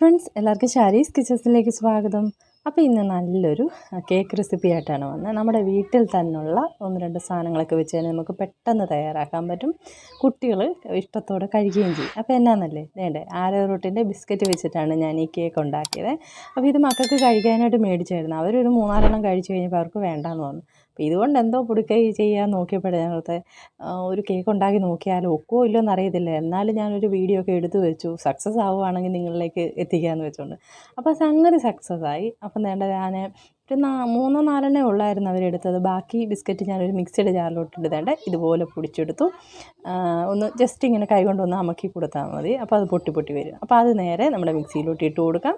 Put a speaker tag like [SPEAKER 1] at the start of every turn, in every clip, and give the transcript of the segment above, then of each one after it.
[SPEAKER 1] Friends എല്ലാവർക്കും ഷാരീസ് കിച്ചൻസിലേക്ക് സ്വാഗതം. അപ്പോൾ ഇന്ന് നല്ലൊരു കേക്ക് റെസിപ്പി ആയിട്ടാണ് വന്നത്. നമ്മുടെ വീട്ടിൽ തന്നെയുള്ള ഒന്ന് രണ്ട് സാധനങ്ങളൊക്കെ വെച്ച് തന്നെ നമുക്ക് പെട്ടെന്ന് തയ്യാറാക്കാൻ പറ്റും. കുട്ടികൾ ഇഷ്ടത്തോടെ കഴിക്കുകയും ചെയ്യും. അപ്പോൾ എന്നാന്നല്ലേ? വേണ്ടേ? ആരോ റൂട്ടിന്റെ ബിസ്ക്കറ്റ് വെച്ചിട്ടാണ് ഞാൻ ഈ കേക്ക് ഉണ്ടാക്കിയത്. അപ്പോൾ ഇത് മക്കൾക്ക് കഴിക്കാനായിട്ട് മേടിച്ചായിരുന്നു. അവരൊരു മൂന്നാലെണ്ണം കഴിച്ചു കഴിഞ്ഞപ്പോൾ അവർക്ക് വേണ്ടാന്ന് പറഞ്ഞു. അപ്പോൾ ഇതുകൊണ്ട് എന്തോ പുടുക്കൈ ചെയ്യാൻ നോക്കിയപ്പോഴേ ഞങ്ങൾക്ക് ഒരു കേക്ക് ഉണ്ടാക്കി നോക്കിയാലോ ഒക്കുമോ ഇല്ലോ എന്നറിയത്തില്ല എന്നാലും ഞാനൊരു വീഡിയോ ഒക്കെ എടുത്തു വെച്ചു. സക്സസ് ആവുകയാണെങ്കിൽ നിങ്ങളിലേക്ക് എത്തിക്കാമെന്ന് വെച്ചുകൊണ്ട് അപ്പോൾ സംഗതി സക്സസ് ആയി. അപ്പം വേണ്ട ഞാൻ ഒരു നാ മൂന്നോ നാലെണ്ണേ ഉള്ളായിരുന്നു അവരെടുത്തത് ബാക്കി ബിസ്ക്കറ്റ് ഞാനൊരു മിക്സിയുടെ ജാറിലോട്ട് ഇടുതേണ്ട ഇതുപോലെ പൊടിച്ചെടുത്തു. ഒന്ന് ജസ്റ്റ് ഇങ്ങനെ കൈകൊണ്ട് ഒന്ന് അമക്കി കൊടുത്താൽ മതി. അപ്പോൾ അത് പൊട്ടി പൊട്ടി വരും. അപ്പോൾ അത് നേരെ നമ്മുടെ മിക്സിയിലോട്ട് ഇട്ട് കൊടുക്കാം.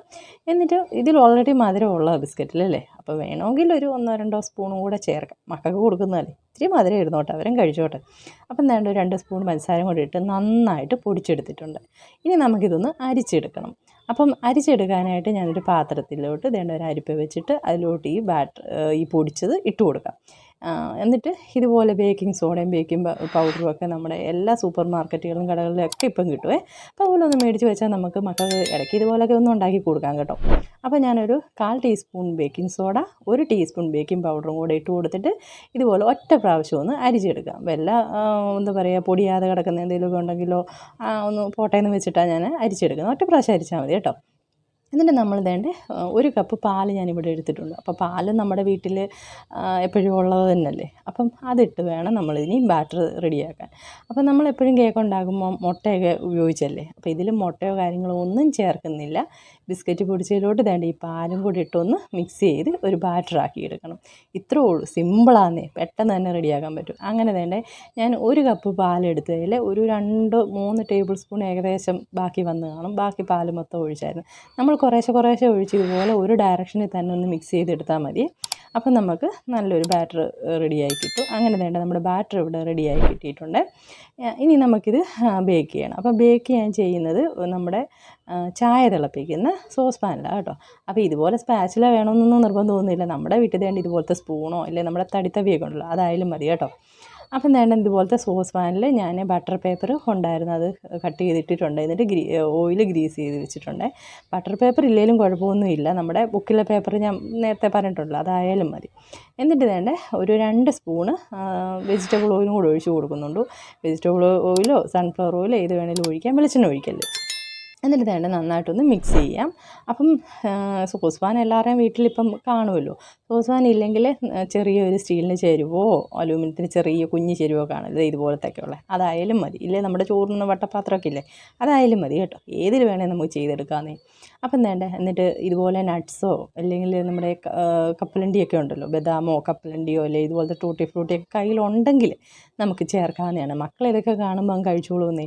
[SPEAKER 1] എന്നിട്ട് ഇതിൽ ഓൾറെഡി മധുരം ഉള്ള ബിസ്ക്കറ്റിലല്ലേ? അപ്പോൾ വേണമെങ്കിൽ ഒരു ഒന്നോ രണ്ടോ സ്പൂണും കൂടെ ചേർക്കാം. മക്കൾക്ക് കൊടുക്കുന്നതല്ലേ? ഇത്തിരി മധുരം ഇരുന്നോട്ടെ അവരും കഴിച്ചോട്ടെ. അപ്പം വേണ്ട രണ്ട് സ്പൂൺ പഞ്ചസാരം കൂടി ഇട്ട് നന്നായിട്ട് പൊടിച്ചെടുത്തിട്ടുണ്ട്. ഇനി നമുക്കിതൊന്ന് അരിച്ചെടുക്കണം. അപ്പം അരിച്ചെടുക്കാനായിട്ട് ഞാനൊരു പാത്രത്തിലോട്ട് വേണ്ട ഒരു അരിപ്പ വെച്ചിട്ട് അതിലോട്ട് ഈ ബാറ്റർ ഈ പൊടിച്ചത് ഇട്ട് കൊടുക്കാം. എന്നിട്ട് ഇതുപോലെ ബേക്കിംഗ് സോഡയും ബേക്കിംഗ് പൗഡറും ഒക്കെ നമ്മുടെ എല്ലാ സൂപ്പർ മാർക്കറ്റുകളിലും കടകളിലും ഒക്കെ ഇപ്പം കിട്ടുമേ അപ്പോൾ അതുപോലെ ഒന്ന് മേടിച്ച് വെച്ചാൽ നമുക്ക് മക്കൾക്ക് ഇടയ്ക്ക് ഇതുപോലൊക്കെ ഒന്ന് ഉണ്ടാക്കി കൊടുക്കാം കേട്ടോ. അപ്പോൾ ഞാനൊരു കാൽ ടീസ്പൂൺ ബേക്കിംഗ് സോഡ ഒരു ടീസ്പൂൺ ബേക്കിംഗ് പൗഡറും കൂടെ ഇട്ട് കൊടുത്തിട്ട് ഇതുപോലെ ഒറ്റ പ്രാവശ്യം ഒന്ന് അരിച്ചെടുക്കാം വല്ല എന്താ പറയുക പൊടിയാതെ കിടക്കുന്ന എന്തെങ്കിലുമൊക്കെ ഉണ്ടെങ്കിലോ ഒന്ന് പോട്ടേന്ന് വെച്ചിട്ടാണ് ഞാൻ അരിച്ചെടുക്കുന്നത് ഒറ്റ പ്രാവശ്യം അരിച്ചാൽ മതി കേട്ടോ. എന്നിട്ട് നമ്മൾ വേണ്ട ഒരു കപ്പ് പാൽ ഞാനിവിടെ എടുത്തിട്ടുണ്ട്. അപ്പോൾ പാൽ നമ്മുടെ വീട്ടിൽ എപ്പോഴും ഉള്ളത് തന്നെയല്ലേ? അപ്പം അതിട്ട് വേണം നമ്മളിനി ബാറ്റർ റെഡിയാക്കാൻ. അപ്പം നമ്മൾ എപ്പോഴും കേക്ക് ഉണ്ടാകുമ്പോൾ മുട്ടയൊക്കെ ഉപയോഗിച്ചല്ലേ? അപ്പോൾ ഇതിൽ മുട്ടയോ കാര്യങ്ങളോ ഒന്നും ചേർക്കുന്നില്ല. ബിസ്ക്കറ്റ് പൊടിച്ചതിലോട്ട് വേണ്ട ഈ പാലും കൂടി ഇട്ടൊന്ന് മിക്സ് ചെയ്ത് ഒരു ബാറ്റർ ആക്കി എടുക്കണം. ഇത്രേ ഉള്ളൂ. സിമ്പിളാന്നേ പെട്ടെന്ന് തന്നെ റെഡിയാക്കാൻ പറ്റും. അങ്ങനെ വേണ്ടേ ഞാൻ ഒരു കപ്പ് പാലെടുത്തതിൽ ഒരു രണ്ട് മൂന്ന് ടേബിൾ സ്പൂൺ ഏകദേശം ബാക്കി വന്ന് കാണും. ബാക്കി പാൽ മൊത്തം ഒഴിച്ചായിരുന്നു. നമ്മൾ കുറേശ്ശെ കുറേശ്ശെ ഒഴിച്ച് ഇതുപോലെ ഒരു ഡയറക്ഷനിൽ തന്നെ ഒന്ന് മിക്സ് ചെയ്തെടുത്താൽ മതി. അപ്പം നമുക്ക് നല്ലൊരു ബാറ്റർ റെഡിയായി കിട്ടും. അങ്ങനെ വേണ്ട നമ്മുടെ ബാറ്റർ ഇവിടെ റെഡിയായി കിട്ടിയിട്ടുണ്ട്. ഇനി നമുക്കിത് ബേക്ക് ചെയ്യണം. അപ്പോൾ ബേക്ക് ചെയ്യാൻ ചെയ്യുന്നത് നമ്മുടെ ചായ തിളപ്പിക്കുന്ന സോസ് പാനിലാണ് കേട്ടോ. അപ്പോൾ ഇതുപോലെ സ്പാച്ചില വേണമെന്നൊന്നും നിർബന്ധമൊന്നുമില്ല. നമ്മുടെ വീട്ടിൽ വേണ്ടി ഇതുപോലത്തെ സ്പൂണോ അല്ലെങ്കിൽ നമ്മുടെ തടിത്തവിയൊക്കെ ഉണ്ടല്ലോ അതായാലും മതി കേട്ടോ. അപ്പം വേണ്ട ഇതുപോലത്തെ സോസ് പാനിൽ ഞാൻ ബട്ടർ പേപ്പർ ഉണ്ടായിരുന്നു. അത് കട്ട് ചെയ്തിട്ടിട്ടുണ്ട്. എന്നിട്ട് ഗ്രീ ഓയിൽ ഗ്രീസ് ചെയ്ത് വെച്ചിട്ടുണ്ട്. ബട്ടർ പേപ്പർ ഇല്ലെങ്കിലും കുഴപ്പമൊന്നുമില്ല. നമ്മുടെ ബുക്കിലെ പേപ്പർ ഞാൻ നേരത്തെ പറഞ്ഞിട്ടുണ്ടല്ലോ അതായാലും മതി. എന്നിട്ട് വേണ്ട ഒരു രണ്ട് സ്പൂണ് വെജിറ്റബിൾ ഓയിലും കൂടെ ഒഴിച്ച് കൊടുക്കുന്നുണ്ട്. വെജിറ്റബിൾ ഓയിലോ സൺഫ്ലവർ ഓയിലോ ഏത് വേണേലും ഒഴിക്കാം. വെളിച്ചെണ്ണ ഒഴിക്കല്ലേ? എന്നിട്ട് വേണ്ട നന്നായിട്ടൊന്ന് മിക്സ് ചെയ്യാം. അപ്പം സോസ് പാൻ എല്ലാവരുടെയും വീട്ടിലിപ്പം കാണുമല്ലോ സോസ് പാൻ ഇല്ലെങ്കിൽ ചെറിയൊരു സ്റ്റീലിന്റെ ചേരുവോ അലൂമിനിയത്തിന് ചെറിയ കുഞ്ഞ് ചേരുവോ കാണില്ല ഇതുപോലത്തെയൊക്കെ ഉള്ളത് അതായാലും മതി. ഇല്ലേ നമ്മുടെ ചോറിന് വട്ടപ്പാത്രമൊക്കെ ഇല്ലേ? അതായാലും മതി കേട്ടോ. ഏതിൽ വേണേൽ നമുക്ക് ചെയ്തെടുക്കാമെന്നേ അപ്പം വേണ്ട എന്നിട്ട് ഇതുപോലെ നട്ട്സോ അല്ലെങ്കിൽ നമ്മുടെ കപ്പലണ്ടിയൊക്കെ ഉണ്ടല്ലോ. ബദാമോ കപ്പലണ്ടിയോ അല്ലെങ്കിൽ ഇതുപോലത്തെ ടൂട്ടി ഫ്രൂട്ടിയൊക്കെ കയ്യിലുണ്ടെങ്കിൽ നമുക്ക് ചേർക്കാവുന്നതാണ്. മക്കളെ ഇതൊക്കെ അങ്ങ് കഴിച്ചോളൂന്നേ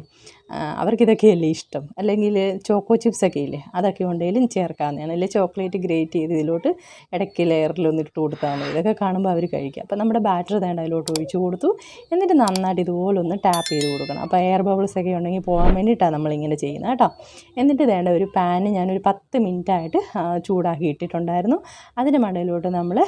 [SPEAKER 1] അവർക്കിതൊക്കെയല്ലേ ഇഷ്ടം? അല്ലെങ്കിൽ ചോക്കോ ചിപ്സൊക്കെ ഇല്ലേ അതൊക്കെ ഉണ്ടെങ്കിലും ചേർക്കാവുന്നതാണ്. അല്ലെങ്കിൽ ചോക്ലേറ്റ് ഗ്രേറ്റ് ചെയ്ത് ഇതിലോട്ട് ഇടയ്ക്ക് ലെയറിലൊന്ന് ഇട്ട് കൊടുത്താൽ മതി ഇതൊക്കെ കാണുമ്പോൾ അവർ കഴിക്കുക അപ്പോൾ നമ്മുടെ ബാറ്റർ വേണ്ട അതിലോട്ട് ഒഴിച്ച് കൊടുത്തു. എന്നിട്ട് നന്നായിട്ട് ഇതുപോലെ ഒന്ന് ടാപ്പ് ചെയ്ത് കൊടുക്കണം. അപ്പോൾ എയർ ബബിൾസ് ഒക്കെ ഉണ്ടെങ്കിൽ പോകാൻ വേണ്ടിയിട്ടാണ് നമ്മളിങ്ങനെ ചെയ്യുന്നത് കേട്ടോ. എന്നിട്ട് വേണ്ട ഒരു പാന് ഞാനൊരു പത്ത് മിനിറ്റായിട്ട് ചൂടാക്കി ഇട്ടിട്ടുണ്ടായിരുന്നു. അതിന്റെ മണ്ടയിലോട്ട് നമ്മൾ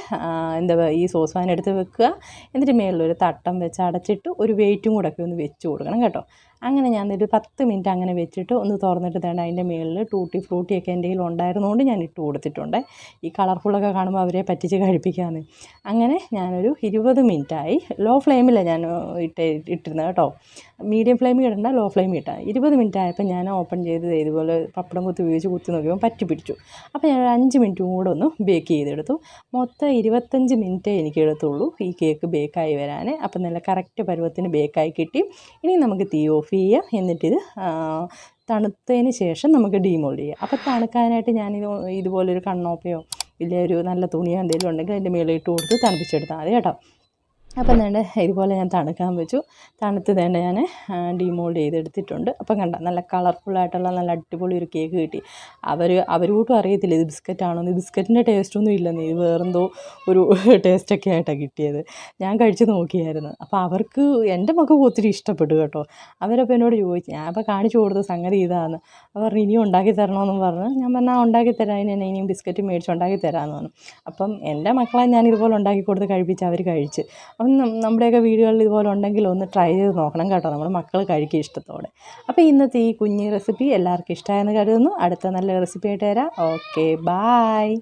[SPEAKER 1] എന്താ ഈ സോസ് പാൻ എടുത്ത് വെക്കുക. എന്നിട്ട് മേളിലൊരു തട്ടം വെച്ച് അടച്ചിട്ട് ഒരു വെയിറ്റും കൂടെ ഒക്കെ ഒന്ന് വെച്ച് കൊടുക്കണം കേട്ടോ. അങ്ങനെ ഞാൻ ഒരു പത്ത് മിനിറ്റ് അങ്ങനെ വെച്ചിട്ട് ഒന്ന് തുറന്നിട്ട് തേണ്ട അതിന്റെ മുകളിൽ ടൂട്ടി ഫ്രൂട്ടിയൊക്കെ എന്റെ കയ്യിൽ ഉണ്ടായിരുന്നതുകൊണ്ട് ഞാൻ ഇട്ട് കൊടുത്തിട്ടുണ്ട്. ഈ കളർഫുള്ളൊക്കെ കാണുമ്പോൾ അവരെ പറ്റിച്ച് കഴിപ്പിക്കാമെന്ന് അങ്ങനെ ഞാനൊരു ഇരുപത് മിനിറ്റായി ലോ ഫ്ലെയിമിലാണ് ഞാൻ ഇട്ട് ഇട്ടിരുന്നത് കേട്ടോ. മീഡിയം ഫ്ലെയിമിൽ ഇടണ്ട ലോ ഫ്ലെയിമിൽ ഇട്ടാൽ ഇരുപത് മിനിറ്റ് ആയപ്പോൾ ഞാൻ ഓപ്പൺ ചെയ്ത് ഇതുപോലെ പപ്പടം കുത്തി ഉപയോഗിച്ച് കുത്തി നോക്കിയപ്പോൾ പറ്റി പിടിച്ചു. അപ്പോൾ ഞാൻ ഒരു അഞ്ച് മിനിറ്റ് കൂടെ ഒന്ന് ബേക്ക് ചെയ്തെടുത്തു. മൊത്തം ഇരുപത്തഞ്ച് മിനിറ്റ് എനിക്ക് എടുത്തുള്ളൂ ഈ കേക്ക് ബേക്കായി വരാൻ അപ്പം നല്ല കറക്റ്റ് പരുവത്തിന് ബേക്കായി കിട്ടി. ഇനി നമുക്ക് തീ ഓഫ് ചെയ്യാം എന്നിട്ടിത് തണുത്തതിന് ശേഷം നമുക്ക് ഡീമോൾഡ് ചെയ്യാം. അപ്പോൾ തണുക്കാനായിട്ട് ഞാനിത് ഇതുപോലൊരു കണ്ണോപ്പയോ ഇല്ലേ ഒരു നല്ല തുണിയോ എന്തെങ്കിലും ഉണ്ടെങ്കിൽ അതിന്റെ മേളിൽ ഇട്ട് കൊടുത്ത് തണുപ്പിച്ചെടുത്താൽ മതി കേട്ടോ. അപ്പം വേണ്ട ഇതുപോലെ ഞാൻ തണുക്കാൻ വെച്ചു. തണുത്ത് വേണ്ട ഞാൻ ഡിമോൾഡ് ചെയ്തെടുത്തിട്ടുണ്ട്. അപ്പം കണ്ട നല്ല കളർഫുള്ളായിട്ടുള്ള നല്ല അടിപൊളി ഒരു കേക്ക് കിട്ടി. അവർ അവരോട്ടും അറിയത്തില്ല ഇത് ബിസ്ക്കറ്റാണോ ഇത് ബിസ്ക്കറ്റിന്റെ ടേസ്റ്റൊന്നും ഇല്ലെന്ന് ഇത് വേറെന്തോ ഒരു ടേസ്റ്റൊക്കെ ആയിട്ടാണ് കിട്ടിയത്. ഞാൻ കഴിച്ച് നോക്കിയായിരുന്നു. അപ്പോൾ അവർക്ക് എന്റെ മക്കൾക്ക് ഒത്തിരി ഇഷ്ടപ്പെട്ടു കേട്ടോ. അവരപ്പോൾ എന്നോട് ചോദിച്ചു ഞാൻ അപ്പോൾ കാണിച്ചു കൊടുത്ത സംഗതി ഇതാണ് അവർ ഇനിയും ഉണ്ടാക്കി തരണമെന്നും പറഞ്ഞു. ഞാൻ പറഞ്ഞാൽ ഉണ്ടാക്കി തരാം. അതിന് ഇനിയും ബിസ്ക്കറ്റ് മേടിച്ച് ഉണ്ടാക്കി തരാമെന്ന് പറഞ്ഞു. അപ്പം എന്റെ മക്കളെ ഞാൻ ഇതുപോലെ ഉണ്ടാക്കി കൊടുത്ത് കഴിപ്പിച്ച് അവർ കഴിച്ച്. നമ്മുടെയൊക്കെ വീടുകളിൽ ഇതുപോലെ ഉണ്ടെങ്കിൽ ഒന്ന് ട്രൈ ചെയ്ത് നോക്കണം കേട്ടോ. നമ്മുടെ മക്കൾ കഴിക്കും ഇഷ്ടത്തോടെ. അപ്പോൾ ഇന്നത്തെ ഈ കുഞ്ഞ് റെസിപ്പി എല്ലാവർക്കും ഇഷ്ടമായെന്ന് കരുതുന്നു. അടുത്ത നല്ല റെസിപ്പി ആയിട്ട് തരാം ഓക്കെ ബായ്